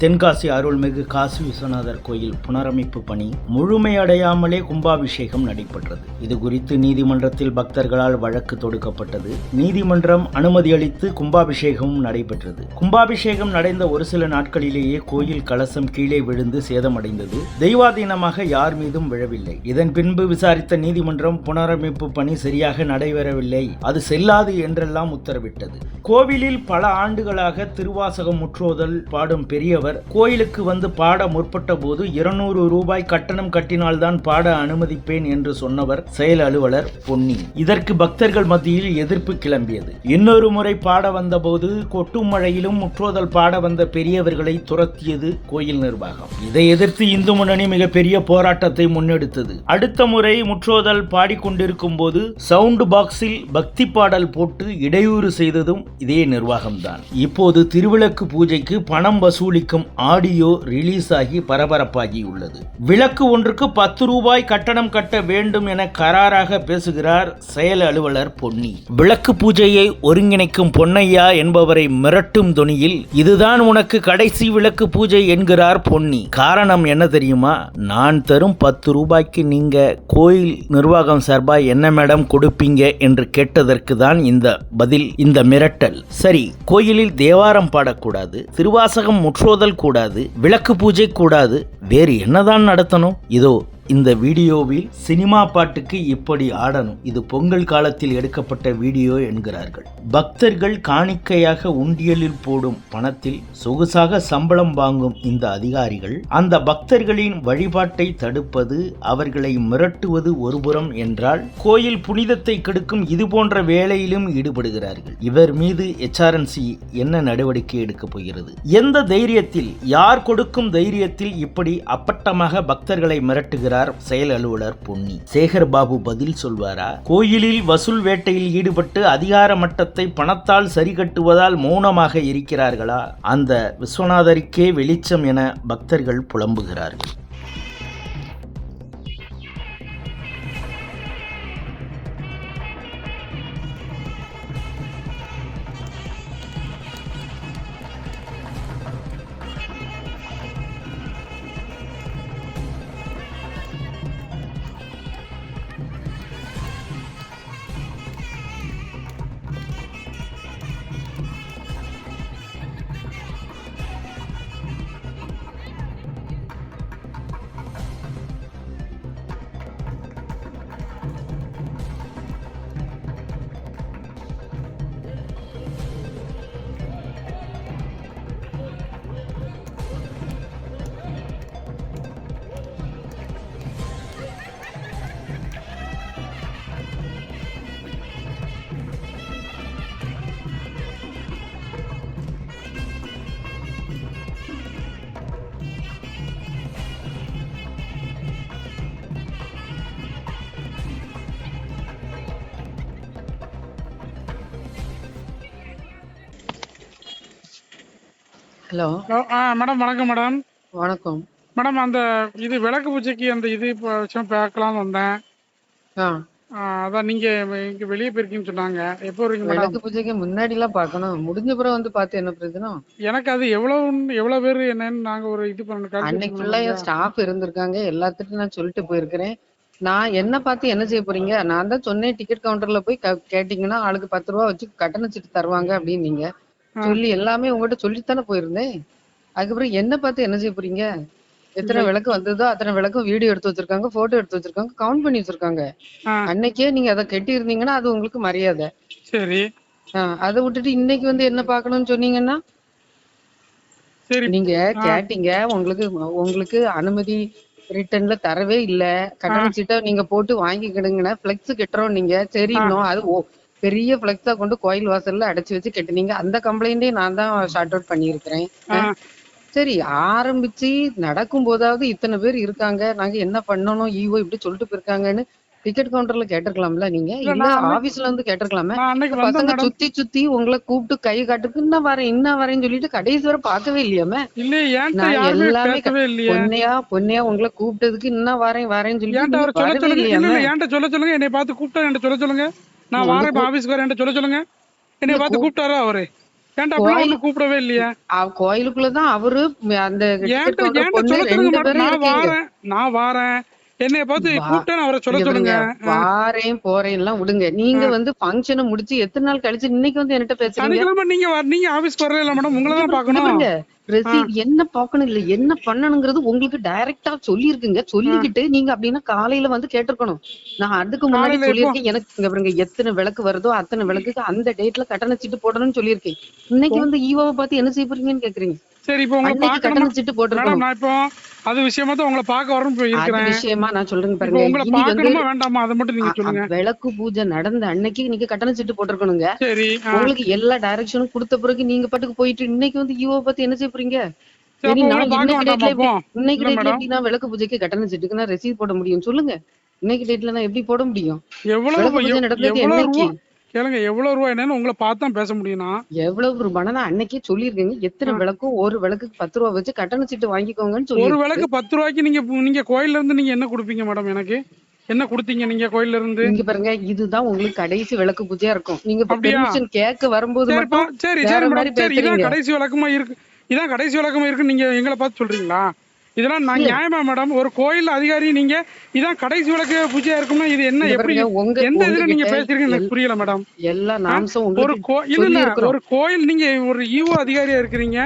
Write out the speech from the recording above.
தென்காசி அருள்மிகு காசி விஸ்வநாதர் கோயில் புனரமைப்பு பணி முழுமையடையாமலே கும்பாபிஷேகம் நடைபெற்றது. இது குறித்து நீதிமன்றத்தில் பக்தர்களால் வழக்கு தொடுக்கப்பட்டது. நீதிமன்றம் அனுமதி அளித்து கும்பாபிஷேகமும் நடைபெற்றது. கும்பாபிஷேகம் நடந்த ஒரு சில நாட்களிலேயே கோயில் கலசம் கீழே விழுந்து சேதமடைந்தது. தெய்வாதீனமாக யார் மீதும் விழவில்லை. இதன் பின்பு விசாரித்த நீதிமன்றம் புனரமைப்பு பணி சரியாக நடைபெறவில்லை. அது செல்லாது என்றெல்லாம் உத்தரவிட்டது. கோவிலில் பல ஆண்டுகளாக திருவாசகம் முற்றோதல் பாடும் பெரியவர் கோயிலுக்கு வந்து பாட முற்பட்ட போது இருநூறு ரூபாய் கட்டணம் கட்டினால்தான் பாட அனுமதிப்பேன் என்று சொன்னவர் செயல் அலுவலர் பொன்னி. இதற்கு பக்தர்கள் மத்தியில் எதிர்ப்பு கிளம்பியது. இன்னொரு முறை பாட வந்தபோது கொட்டும் மழையிலும் முற்றோதல் பாட வந்த பெரியவர்களை துரத்தியது கோயில் நிர்வாகம். இதை எதிர்த்து இந்து முன்னணி மிகப்பெரிய போராட்டத்தை முன்னெடுத்தது. அடுத்த முறை முற்றோதல் பாடிக்கொண்டிருக்கும் போது சவுண்ட் பாக்ஸில் பக்தி பாடல் போட்டு இடையூறு செய்ததும் இதே நிர்வாகம்தான். இப்போது திருவிளக்கு பூஜைக்கு பணம் வசூலிக்கும் ஆடியோ ரிலீஸ் ஆகி பரபரப்பாகியுள்ளது. விளக்கு ஒன்றுக்கு பத்து ரூபாய் கட்டணம் கட்ட வேண்டும் என கராராக பேசுகிறார் செயல் அலுவலர் பொன்னி. விளக்கு பூஜையை ஒருங்கிணைக்கும் பொன்னையா என்பவரை மிரட்டும் தொனியில் இதுதான் உனக்கு கடைசி விளக்கு பூஜை என்கிறார் பொன்னி. காரணம் என்ன தெரியுமா? நான் தரும் பத்து ரூபாய்க்கு நீங்க கோயில் நிர்வாகம் சார்பா என்ன மேடம் கொடுப்பீங்க என்று கேட்டதற்கு தான் இந்த பதில் இந்த மிரட்டல். சரி கோயிலில் தேவாரம் பாடக்கூடாது திருவாசகம் முற்றோதல் கூடாது விளக்கு பூஜை கூடாது வேறு என்னதான் நடத்தணும்? இதோ இந்த வீடியோவில் சினிமா பாட்டுக்கு இப்படி ஆடணும் இது பொங்கல் காலத்தில் எடுக்கப்பட்ட வீடியோ என்கிறார்கள். பக்தர்கள் காணிக்கையாக உண்டியலில் போடும் பணத்தில் சொகுசாக சம்பளம் வாங்கும் இந்த அதிகாரிகள் அந்த பக்தர்களின் வழிபாட்டை தடுப்பது அவர்களை மிரட்டுவது ஒருபுறம் என்றால் கோயில் புனிதத்தை கெடுக்கும் இது போன்ற வேலையிலும் ஈடுபடுகிறார்கள். இவர் மீது எச்ஆர்என்சி என்ன நடவடிக்கை எடுக்கப் போகிறது? எந்த தைரியத்தில் யார் கொடுக்கும் தைரியத்தில் இப்படி அப்பட்டமாக பக்தர்களை மிரட்டுகிறார்? செயல் அலுவலர் பொன்னி. சேகர் பாபு பதில் சொல்வாரா? கோயிலில் வசூல் வேட்டையில் ஈடுபட்டு அதிகார மட்டத்தை பணத்தால் சரி கட்டுவதால் மௌனமாக இருக்கிறார்களா? அந்த விஸ்வநாதருக்கே வெளிச்சம் என பக்தர்கள் புலம்புகிறார்கள். ஹலோ. ஆ மேடம் வணக்கம் மேடம். வணக்கம். மேடம் அந்த இது விளக்கு பூஜைக்கு அந்த இது இப்போ பார்க்கலாம்னு வந்தேன். அதான் நீங்க இங்க வெளியே போயிருக்கீங்கன்னு சொன்னாங்க. எப்போ வருவீங்க மேடம்? விளக்கு பூஜைக்கு முன்னாடி எல்லாம் பார்க்கணும். முடிஞ்ச பிறகு வந்து பார்த்து என்ன பிரச்சனை எனக்கு அது எவ்வளவு எவ்வளவு பேர் என்னன்னு நாங்க ஒரு இது பண்ண அன்னைக்கு ஃபுல்லா ஸ்டாஃப் இருந்திருக்காங்க. எல்லாத்துட்டும் நான் சொல்லிட்டு போயிருக்கிறேன். நான் என்ன பார்த்து என்ன செய்ய போறீங்க? நான் தான் சொன்னேன் டிக்கெட் கவுண்டர்ல போய் கேட்டீங்கன்னா ஆளுக்கு பத்து ரூபா வச்சு கட்டண சீட்டு தருவாங்க அப்படின்னீங்க. சொல்லி எல்லாமே உங்ககிட்ட சொல்லித்தானே போயிருந்தேன். அதுக்கப்புறம் என்ன பார்த்து என்ன செய்ய போறீங்க? எத்தனை விளக்கு வந்ததோ அத்தனை விளக்கும் வீடியோ எடுத்து வச்சிருக்காங்க போட்டோ எடுத்து வச்சிருக்காங்க கவுண்ட் பண்ணி வச்சிருக்காங்க. அன்னைக்கே நீங்க அதை கட்டி இருந்தீங்கன்னா அது உங்களுக்கு மரியாதை. சரி. அதை விட்டுட்டு இன்னைக்கு வந்து என்ன பார்க்கணும்னு சொன்னீங்கன்னா? சரி. நீங்க கேட்டீங்க உங்களுக்கு உங்களுக்கு அனுமதி ரிட்டர்ன்ல தரவே இல்ல. கட்டண சீட்டை நீங்க போட்டு வாங்கிக்கிடுங்கன்னு பிளெக்ஸ் கட்டுறோம் நீங்க. சரி அது பெரிய பிளெக்ஸா கொண்டு கோயில் வாசல்ல அடைச்சு வச்சு கட்டுனீங்க அந்த கம்ப்ளைண்டே நான் தான் ஷார்ட் அவுட் பண்ணியிருக்கிறேன். ஆ, சரி ஆரம்பிச்சு நடக்கும் போதாவது இத்தனை பேர் இருக்காங்க. நாங்க என்ன பண்ணணும்? ஈவோ இப்படி சொல்லிட்டு போயிருக்காங்கன்னு டிக்கெட் கவுண்டர்ல கேட்டிருக்கலாம்ல நீங்க? இல்ல, ஆபீஸ்ல வந்து கேட்டிருக்கலாமே? பசங்க சுத்தி சுத்தி உங்களை கூப்பிட்டு கை காட்டுக்கு இன்னும் வரேன் இன்னும் வரேன்னு சொல்லிட்டு கடைசி வரை பார்க்கவே இல்லையாமே? நான் எல்லாமே பொன்னையா பொன்னையா உங்களை கூப்பிட்டதுக்கு இன்னும் வரேன் வரேன்னு சொல்ல சொல்ல சொல்லுங்க. என்னை பார்த்து கூப்பிட்டா என்கிட்ட சொல்ல சொல்லுங்க. நான் வாரேன் ஆபீஸ்க்கு வரேன் சொல்ல சொல்லுங்க. என்னை இல்ல, பார்த்து கூப்- கூப்பிட்டாரா அவரு? ஏன்டா ஒண்ணு கூப்பிடவே இல்லையா? கோயிலுக்குள்ளதான் அவரு அந்த நான் வாரேன் நான் வாரேன். என்னைய பார்த்து கூப்பிட்டேன்னு அவரை சொல்ல சொல்லுங்க. வாரேன் போறேன் எல்லாம் விடுங்க. நீங்க வந்து ஃபங்க்ஷனை முடிச்சு எத்தனை நாள் கழிச்சு இன்னைக்கு வந்து என்கிட்ட பேசுறீங்க? நீங்க வர- நீங்க ஆபீஸ்க்கு வரல மேடம் உங்களை தான் இங்க என்ன பார்க்கணும் இல்ல என்ன பண்ணணுங்கிறது உங்களுக்கு டைரக்டா சொல்லியிருக்குங்க. சொல்லிக்கிட்டு நீங்க அப்படின்னா காலையில வந்து கேட்டிருக்கணும். நான் அதுக்கு முன்னாடி? சொல்லியிருக்கேன். எனக்கு இங்க பாருங்க எத்தனை விளக்கு வருதோ அத்தனை விளக்குக்கு அந்த டேட்ல கட்டண சீட்டு போடணும்னு சொல்லியிருக்கேன். இன்னைக்கு வந்து ஈவோவை பார்த்து என்ன செய்ய போறீங்கன்னு கேக்குறீங்க? சரி இப்போ உங்களை கட்டண சீட்டு மேடம் போட்டிருக்கணும் நான் இப்போ அது விஷயமா தான் உங்களை பார்க்க வரணும் இருக்கிறேன் விஷயமா நான் இப்போ பாருங்க. உங்களை பார்க்கணுமா வேண்டாமா? அதை மட்டும் நீங்க சொல்லுங்க. விளக்கு பூஜை நடந்த அன்னைக்கு நீங்க கட்டண சீட்டு போட்டிருக்கணுங்க. சரி. உங்களுக்கு எல்லா டைரக்ஷனும் கொடுத்த பிறகு நீங்க பாட்டுக்கு போயிட்டு இன்னைக்கு வந்து ஈவோ பத்தி என்ன செய்ய போறீங்க சரி, சரி அப்போ நான் உங்களை பார்க்க இன்னைக்கு டேட்ல இன்னைக்கு டேட்ல விளக்கு பூஜைக்கு கட்டண சீட்டுக்கு நான் போட முடியும். சொல்லுங்க. இன்னைக்கு டேட்ல நான் எப்படி போட முடியும்? எவ்வளவு விளக்கு நடந்தது என்னைக்கு? கேளுங்க எவ்வளவு ரூபா என்னன்னு உங்களை பார்த்து பேச முடியும்னா. எவ்வளவு ரூபாய் நான் அன்னைக்கே சொல்லியிருக்கேங்க. எத்தனை விளக்கும் ஒரு விளக்குக்கு பத்து ரூபா வச்சு கட்டண சீட்டு வாங்கிக்கோங்கன்னு ஒரு சொல்லி விளக்கு பத்து ரூபாய்க்கு நீங்க நீங்க கோயில்ல இருந்து நீங்க என்ன கொடுப்பீங்க மேடம் எனக்கு? என்ன கொடுத்தீங்க நீங்க கோயில்ல இருந்து? இங்க பாருங்க இதுதான் உங்களுக்கு கடைசி விளக்கு பூஜையா இருக்கும். நீங்க? பெர்மிஷன் கேட்க வரும்போது மட்டும் சரி சரி சரி இதான் கடைசி விளக்கமா இருக்கு? இதான் கடைசி விளக்கமா இருக்கு. நீங்க எங்களை பார்த்து சொல்றீங்களா? இதெல்லாம் நான். நியாயமா மேடம் ஒரு கோயில் அதிகாரி நீங்க இதான் கடைசி விளக்கு பூஜையா இருக்கும்னா இது என்ன எப்படி எந்த இதுல நீங்க பேசுறீங்க புரியல மேடம் எல்லா ஒரு உங்களுக்கு கோ இல்ல இல்ல சொல்லியிருக்கிறோம். ஒரு கோயில் நீங்க ஒரு ஈவோ அதிகாரியா இருக்கிறீங்க.